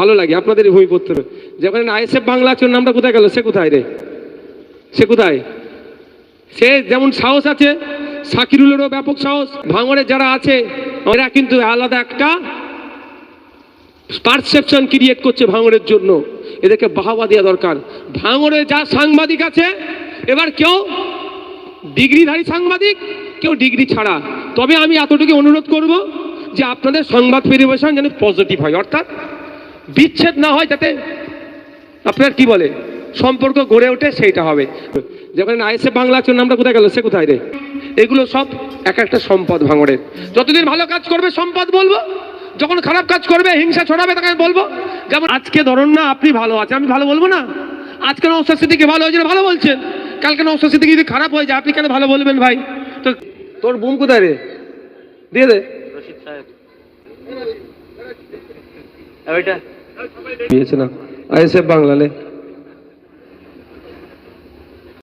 ভালো লাগে আপনাদের ভূমি এই ভূমিপত্র। যখন আইএসএফ বাংলা আছে নামটা কোথায় গেল? সে কোথায় রে? সে কোথায়? সে যেমন সাহস আছে, সাকিরুলেরও ব্যাপক সাহস। ভাঙড়ে যারা আছে, এরা কিন্তু আলাদা একটা পারসেপশন ক্রিয়েট করছে ভাঙড়ের জন্য। এদেরকে বাহাবা দেওয়া দরকার। ভাঙড়ে যা সাংবাদিক আছে, এবার কেউ ডিগ্রিধারী সাংবাদিক, কেউ ডিগ্রি ছাড়া। তবে আমি এতটুকু অনুরোধ করব যে আপনাদের সংবাদ পরিবেশন যেন পজিটিভ হয়, অর্থাৎ বিচ্ছেদ না হয় যাতে আপনার কি বলে, সম্পর্ক গড়ে ওঠে সেইটা হবে। যেমন আইএসএফ বাংলা আছে নামটা কোথায় গেল? সে কোথায় রে? এগুলো সব এক একটা সম্পদ ভাঙড়ের যতদিন ভালো কাজ করবে, সম্পদ বলব। যখন খারাপ কাজ করবে, হিংসা ছড়াবে, তাকে বলব। যেমন আজকে ধরুন না, আপনি ভালো আছেন, আমি ভালো বলব না? আজকে নৌসার স্মৃতিকে ভালো হয়েছে ভালো বলছেন? কালকে নৌসার স্মৃতিকে যদি খারাপ হয়ে যায়, আপনি কেন ভালো বলবেন ভাই? তো তোর বুম কোথায় রে? দিয়ে দে। রশিদ সাহেব। দিয়েছে না। আইএসএফ বাংলালে